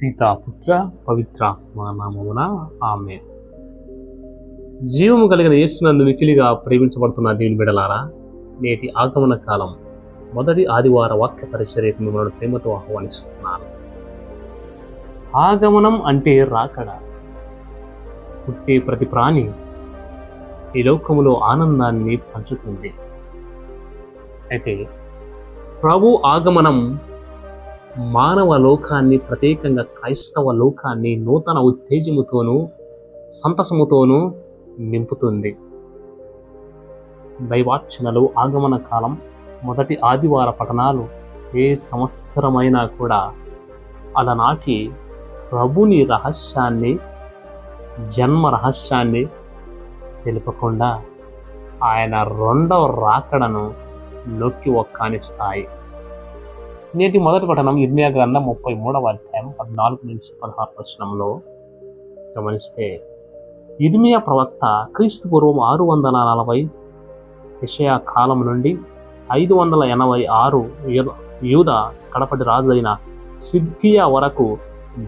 పిత పుత్ర పవిత్ర నామమున ఆమె జీవము కలిగిన యేసునందు మికిలిగా ప్రేమించబడుతున్న దీని బిడలారా నేటి ఆగమన కాలం మొదటి ఆదివార వాక్య పరిచర్యకు మిమ్మల్ని ప్రేమతో ఆహ్వానిస్తున్నాను ఆగమనం అంటే రాకడ పుట్టే ప్రతి ప్రాణి ఈ లోకములో ఆనందాన్ని పంచుతుంది అయితే ప్రభు ఆగమనం మానవ లోకాన్ని ప్రత్యేకంగా క్రైస్తవ లోకాన్ని నూతన ఉత్తేజముతోనూ సంతసముతోనూ నింపుతుంది. దైవార్చనలు ఆగమన కాలం మొదటి ఆదివార పఠనాలు ఏ సంవత్సరమైనా కూడా అలనాటి ప్రభుని రహస్యాన్ని జన్మ రహస్యాన్ని తెలుపకుండా ఆయన రెండవ రాకడను నొక్కి ఒక్కానిస్తాయి. నేటి మొదటి పఠనం ఇర్మియా గ్రంథం ముప్పై మూడవ అధ్యాయం పద్నాలుగు నుంచి పదహారు వచనంలో గమనిస్తే ఇర్మియా ప్రవక్త క్రీస్తు పూర్వం ఆరు వందల నలభై విషయా కాలం నుండి ఐదు వందల ఎనభై ఆరు యూద- యూద కడపటి రాజైన సిద్కియా వరకు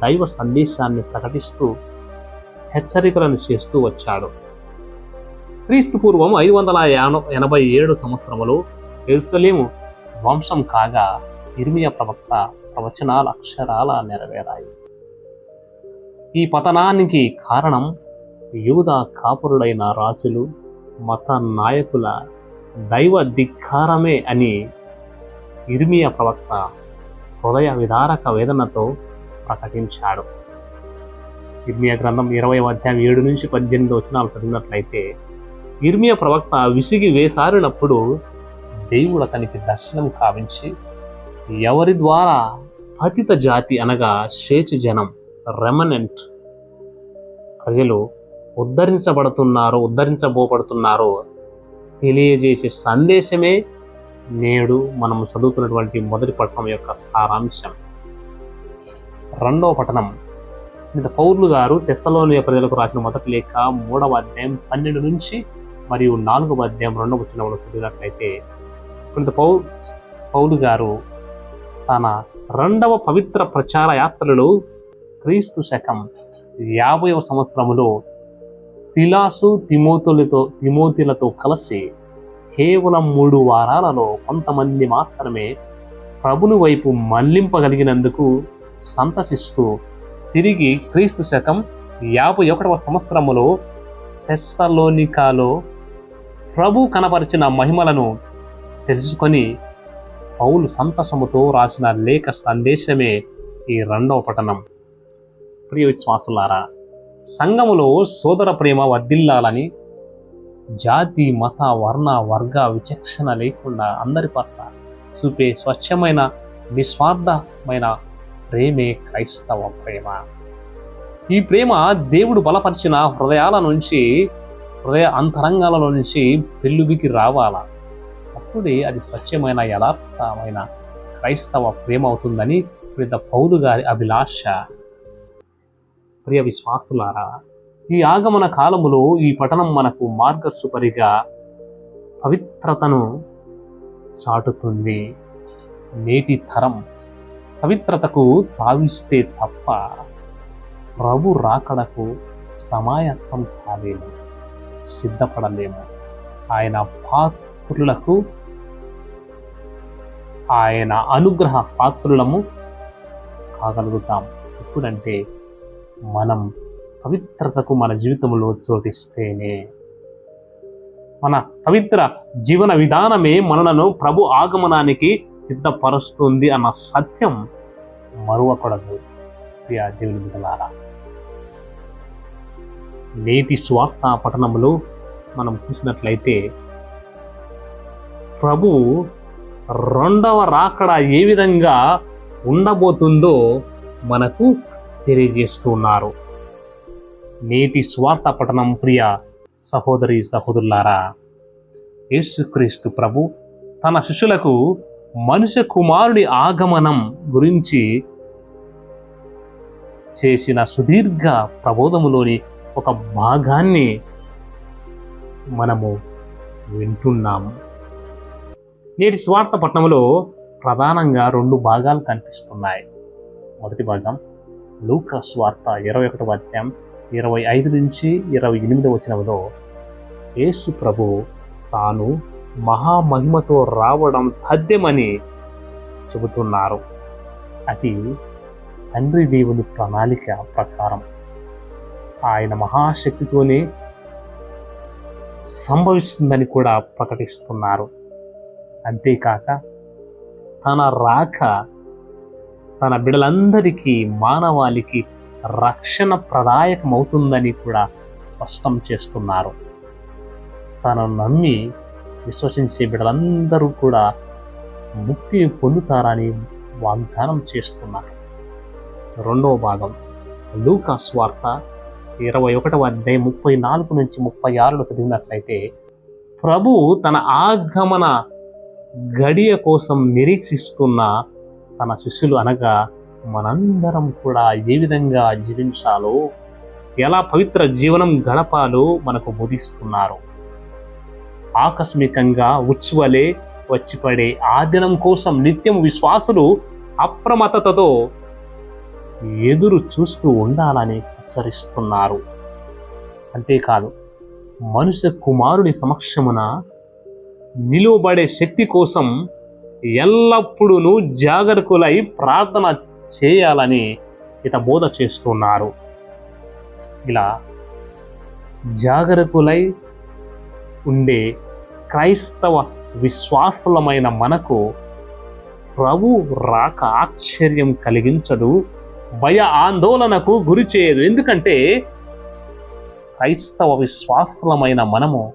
దైవ సందేశాన్ని ప్రకటిస్తూ హెచ్చరికలను చేస్తూ వచ్చాడు. క్రీస్తు పూర్వం ఐదు వందల ఎనభై ఏడు సంవత్సరములో ఎరుసలేము వంశం కాగా ఇర్మియా ప్రవక్త ప్రవచనాల అక్షరాల నెరవేరాయి. ఈ పతనానికి కారణం యూద కాపురుడైన రాజులు మత నాయకుల దైవ ధిక్కారమే అని ఇర్మియా ప్రవక్త హృదయ విదారక వేదనతో ప్రకటించాడు. ఇర్మియా గ్రంథం ఇరవై అధ్యాయం ఏడు నుంచి పద్దెనిమిది వచనాలు చదివినట్లయితే ఇర్మియా ప్రవక్త విసిగి వేసారినప్పుడు దేవుడు అతనికి దర్శనం కావించి ఎవరి ద్వారా పతిత జాతి అనగా శేచి జనం రెమనెంట్ ప్రజలు ఉద్ధరించబడుతున్నారో ఉద్ధరించబోబడుతున్నారో తెలియజేసే సందేశమే నేడు మనం చదువుతున్నటువంటి మొదటి పట్టణం యొక్క సారాంశం. రెండవ పట్టణం ఇంత పౌర్లు గారు తెస్సలోని ప్రజలకు రాసిన మొదటి లేఖ మూడవ అధ్యాయం పన్నెండు నుంచి మరియు నాలుగవ అధ్యాయం రెండవ వచనంలో చదివినట్లయితే కొంత పౌ పౌలు గారు తన రెండవ పవిత్ర ప్రచార యాత్రలో క్రీస్తు శకం యాభైవ సంవత్సరములో శిలాసు తిమోతులతో తిమోతిలతో కలిసి కేవలం మూడు వారాలలో కొంతమంది మాత్రమే ప్రభుని వైపు మళ్ళింపగలిగినందుకు సంతసిస్తూ తిరిగి క్రీస్తు శకం యాభై ఒకటవ సంవత్సరములో టెస్సలోనికాలో ప్రభు కనపరిచిన మహిమలను తెలుసుకొని పౌలు సంతసముతో రాసిన లేఖ సందేశమే ఈ రెండవ పఠనం. ప్రియ విశ్వాసులారా సంఘములో సోదర ప్రేమ వర్ధిల్లాలని జాతి మత వర్ణ వర్గ విచక్షణ లేకుండా అందరి పట్ల చూపే స్వచ్ఛమైన నిస్వార్థమైన ప్రేమే క్రైస్తవ ప్రేమ. ఈ ప్రేమ దేవుడు బలపరిచిన హృదయాల నుంచి హృదయ అంతరంగాల నుంచి పెళ్ళుబికి రావాలా? అప్పుడే అది స్వచ్ఛమైన యథార్థమైన క్రైస్తవ ప్రేమ అవుతుందని ప్రిత పౌలు గారి అభిలాష. ప్రియ విశ్వాసులారా ఈ ఆగమన కాలములో ఈ పఠనం మనకు మార్గసుపరిగా పవిత్రతను చాటుతుంది. నేటి తరం పవిత్రతకు తావిస్తే తప్ప ప్రభు రాకడకు సమాయత్తం కాలేము సిద్ధపడలేము. ఆయన పాత్రులకు ఆయన అనుగ్రహ పాత్రులము కాగలుగుతాం. ఎప్పుడంటే మనం పవిత్రతకు మన జీవితంలో చోటిస్తేనే. మన పవిత్ర జీవన విధానమే మనలను ప్రభు ఆగమనానికి సిద్ధపరుస్తుంది అన్న సత్యం మరువకూడదు. ప్రియా దేవుని బిడ్డలారా నేటి స్వార్థ పఠనంలో మనం చూసినట్లయితే ప్రభు రెండవ రాకడ ఏ విధంగా ఉండబోతుందో మనకు తెలియజేస్తున్నారు. నేటి స్వార్థ పఠనం ప్రియ సహోదరి సహోదరులారా యేసుక్రీస్తు ప్రభు తన శిష్యులకు మనుష్య కుమారుడి ఆగమనం గురించి చేసిన సుదీర్ఘ ప్రబోధములోని ఒక భాగాన్ని మనము వింటున్నాము. నేటి స్వార్థ పట్టణంలో ప్రధానంగా రెండు భాగాలు కనిపిస్తున్నాయి. మొదటి భాగం లూకా స్వార్థ ఇరవై ఒకటవ అధ్యాయం ఇరవై ఐదు నుంచి ఇరవై ఎనిమిది వచనంలో యేసు ప్రభు తాను మహామహిమతో రావడం తథ్యమని చెబుతున్నారు. అది తండ్రి దేవుని ప్రణాళిక ప్రకారం. ఆయన మహాశక్తితోనే సంభవిస్తుందని కూడా ప్రకటిస్తున్నారు. అంతేకాక తన రాక తన బిడలందరికీ మానవాళికి రక్షణ ప్రదాయకమవుతుందని కూడా స్పష్టం చేస్తున్నారు. తను నమ్మి విశ్వసించే బిడ్డలందరూ కూడా ముక్తి పొందుతారని వాగ్దానం చేస్తున్నారు. రెండవ భాగం. లూకాస్ వార్త ఇరవై ఒకటవ అధ్యాయం ముప్పై నాలుగు నుంచి ముప్పై ఆరులో చదివినట్లయితే ప్రభు తన ఆగమన గడియ కోసం నిరీక్షిస్తున్న తన శిష్యులు అనగా మనందరం కూడా ఏ విధంగా జీవించాలో ఎలా పవిత్ర జీవనం గడపాలో మనకు బోధిస్తున్నారు. ఆకస్మికంగా ఉచ్చువలే వచ్చిపడే ఆ దినం కోసం నిత్యం విశ్వాసులు అప్రమత్తతతో ఎదురు చూస్తూ ఉండాలని హెచ్చరిస్తున్నారు. అంతేకాదు మనుష్య కుమారుని సమక్షమున నిలువబడే శక్తి కోసం ఎల్లప్పుడూ జాగరకులై ప్రార్థన చేయాలని ఇత బోధ చేస్తున్నారు. ఇలా జాగరకులై ఉండే క్రైస్తవ విశ్వాసులమైన మనకు ప్రభు రాక ఆశ్చర్యం కలిగించదు భయ ఆందోళనకు గురి చేయదు. ఎందుకంటే క్రైస్తవ విశ్వాసులమైన మనము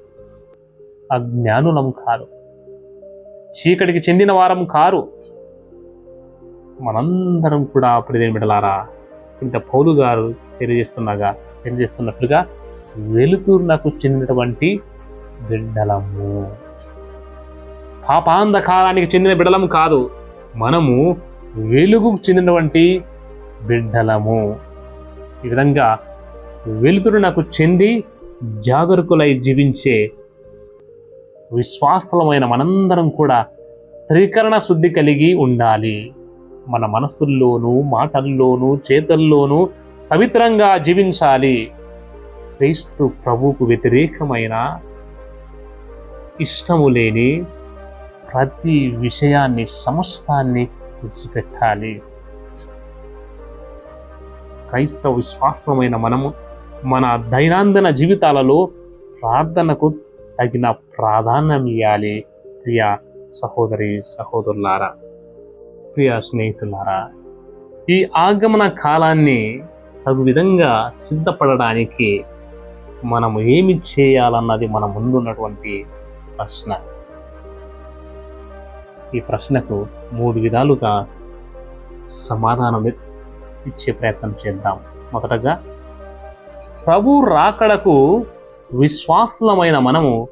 అజ్ఞానులం కాదు చీకటికి చెందిన వారం కారు మనందరం కూడా ప్రియమైన బిడలారా ఇంత పౌలు గారు తెలియజేస్తున్నాగా తెలియజేస్తున్నట్లుగా వెలుతురునకు చెందినటువంటి బిడ్డలము. పాపాంధకారానికి చెందిన బిడ్డలం కాదు మనము వెలుగుకు చెందినటువంటి బిడ్డలము. ఈ విధంగా వెలుతురునకు చెంది జాగరూకులై జీవించే విశ్వాసలమైన మనందరం కూడా త్రికరణ శుద్ధి కలిగి ఉండాలి. మన మనసుల్లోనూ మాటల్లోనూ చేతల్లోనూ పవిత్రంగా జీవించాలి. క్రీస్తు ప్రభువుకు వ్యతిరేకమైన ఇష్టము లేని ప్రతి విషయాన్ని సమస్తాన్ని విడిచిపెట్టాలి. క్రైస్తవ విశ్వాసమైన మనము మన దైనందిన జీవితాలలో ప్రార్థనకు తగిన ప్రాధాన్యం ఇవ్వాలి ప్రియ సహోదరి సహోదరులారా ప్రియ స్నేహితులారా ఈ ఆగమన కాలాన్ని తగు విధంగా సిద్ధపడడానికి మనం ఏమి చేయాలన్నది మన ముందున్నటువంటి ప్రశ్న. ఈ ప్రశ్నకు మూడు విధాలుగా సమాధానం ఇచ్చే ప్రయత్నం చేద్దాం. మొదటగా ప్రభు రాకడకు విశ్వాసులమైన మనము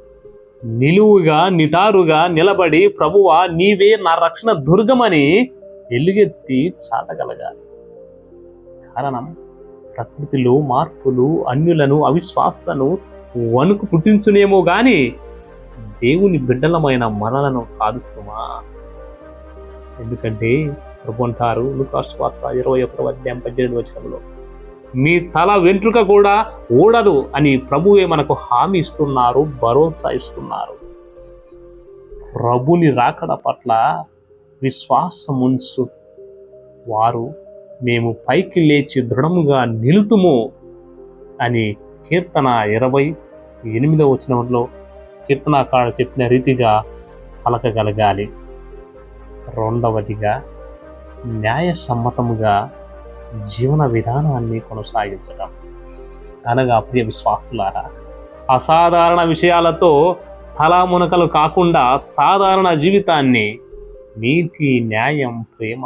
నిలువుగా నిటారుగా నిలబడి ప్రభువా నీవే నా రక్షణ దుర్గమని ఎలుగెత్తి చాటగలగాలి. కారణం ప్రకృతిలో మార్పులు అన్యులను అవిశ్వాసులను వణుకు పుట్టించునేమో గాని దేవుని బిడ్డలమైన మనలను కాదుస్తుమా ఎందుకంటే ప్రభు అంటారు లుకాస్ వార్త ఇరవై ఒకటవ అధ్యాయం పద్దెనిమిది వచ్చినంలో మీ తల వెంట్రుక కూడా ఊడదు అని ప్రభువే మనకు హామీ ఇస్తున్నారు భరోసా ఇస్తున్నారు. ప్రభుని రాకడ పట్ల విశ్వాసముంచు వారు మేము పైకి లేచి దృఢముగా నిలుతుము అని కీర్తన ఇరవై ఎనిమిదవ వచనంలో కీర్తనాకారుడు చెప్పిన రీతిగా పలకగలగాలి. రెండవదిగా న్యాయసమ్మతముగా జీవన విధానాన్ని కొనసాగించడం అనగా ప్రియ విశ్వాసులారా అసాధారణ విషయాలతో తలామునకలు కాకుండా సాధారణ జీవితాన్ని నీతి న్యాయం ప్రేమ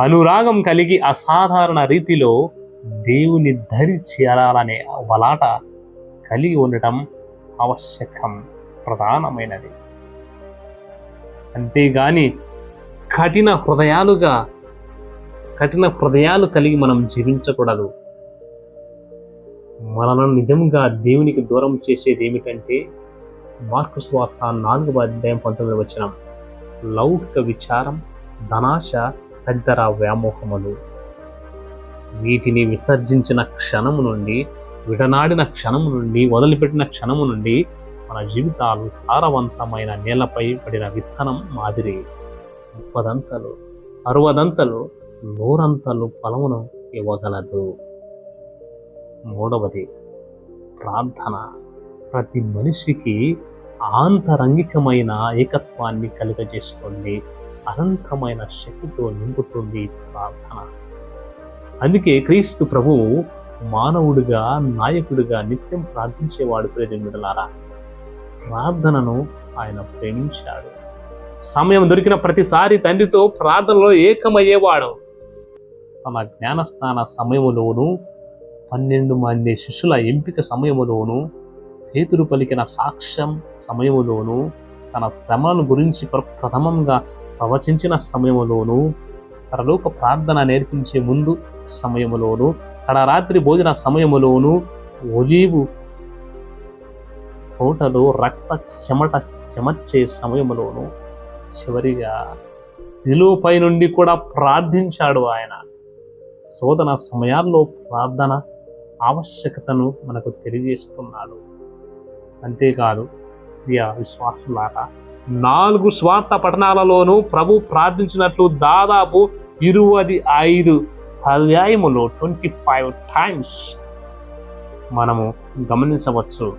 అనురాగం కలిగి అసాధారణ రీతిలో దేవుని ధరి చేరాలనే వలాట కలిగి ఉండటం ఆవశ్యకం ప్రధానమైనది. అంతేగాని కఠిన హృదయాలుగా కఠిన హృదయాలు కలిగి మనం జీవించకూడదు. మనలను నిజంగా దేవునికి దూరం చేసేది ఏమిటంటే మార్కు స్వార్థ నాలుగు అధ్యాయం పంతొమ్మిది వచ్చిన లౌకిక విచారం ధనాశ తదితర వ్యామోహములు. వీటిని విసర్జించిన క్షణము నుండి విడనాడిన క్షణము నుండి వదిలిపెట్టిన క్షణము నుండి మన జీవితాలు సారవంతమైన నేలపై పడిన విత్తనం మాదిరి. ముప్పదంతలు అరవదంతలు నూరంతలు ఫలమును ఇవ్వగలదు. మూడవది ప్రార్థన. ప్రతి మనిషికి ఆంతరంగికమైన ఏకత్వాన్ని కలుగజేస్తుంది. అనంతమైన శక్తితో నింపుతుంది ప్రార్థన. అందుకే క్రీస్తు ప్రభువు మానవుడిగా నాయకుడిగా నిత్యం ప్రార్థించేవాడు ప్రజలారా ప్రార్థనను ఆయన ప్రేమించాడు. సమయం దొరికిన ప్రతిసారి తండ్రితో ప్రార్థనలో ఏకమయ్యేవాడు. తన జ్ఞానస్నాన సమయములోను పన్నెండు మంది శిష్యుల ఎంపిక సమయములోను పేతురు పలికిన సాక్ష్యం సమయములోను తన శ్రమలను గురించి ప్ర- ప్రథమంగా ప్రవచించిన సమయములోను పరలోక ప్రార్థన నేర్పించే ముందు సమయములోను రాత్రి భోజన సమయములోను ఒలీవు తోటలో రక్త చెమట చెమర్చే సమయములోను చివరిగా శిలువపై నుండి కూడా ప్రార్థించాడు ఆయన. శోధన సమయాల్లో ప్రార్థన ఆవశ్యకతను మనకు తెలియజేస్తున్నాడు. అంతేకాదు ప్రియ విశ్వాసులారా నాలుగు స్వార్థ పట్టణాలలోనూ ప్రభు ప్రార్థించినట్లు దాదాపు ఇరువది ఐదు పర్యాయములు ట్వంటీ ఫైవ్ టైమ్స్ మనము గమనించవచ్చు.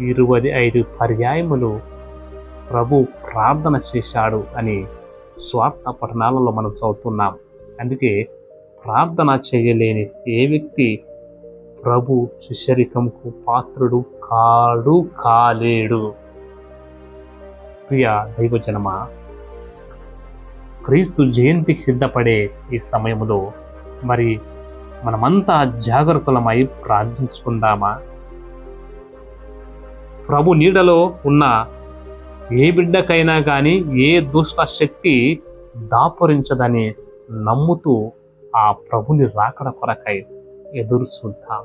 ఇరువది ఐదు పర్యాయములు ప్రభు ప్రార్థన చేశాడు అని స్వార్థ పఠనాలలో మనం చదువుతున్నాం. అందుకే ప్రార్థన చేయలేని ఏ వ్యక్తి ప్రభు శిష్యరికంకు పాత్రుడు కాడు కాలేడు. ప్రియ దైవజనమ క్రీస్తు జయంతికి సిద్ధపడే ఈ సమయంలో మరి మనమంతా జాగరూకులమై ప్రార్థించుకుందామా? ప్రభు నీడలో ఉన్న ఏ బిడ్డకైనా కానీ ఏ దుష్ట శక్తి దాపురించదని నమ్ముతూ ఆ ప్రభుని రాకడ కొరకై ఎదురు చూద్దాం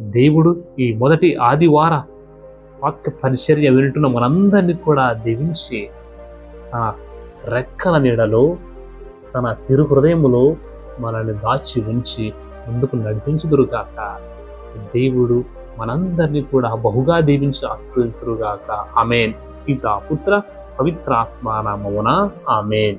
దేవుడు ఈ మొదటి ఆదివార వాక్య పరిచర్య వింటున్న మనందరినీ కూడా దీవించి తన రెక్కల నీడలో తన తిరు హృదయములో మనల్ని దాచి ఉంచి ముందుకు నడిపించుదురుగాక. దేవుడు మనందరినీ కూడా బహుగా దీవించి ఆశ్రయించురుగాక. ఆమెన్. పిత పుత్ర పవిత్రాత్మానామమున ఆమెన్.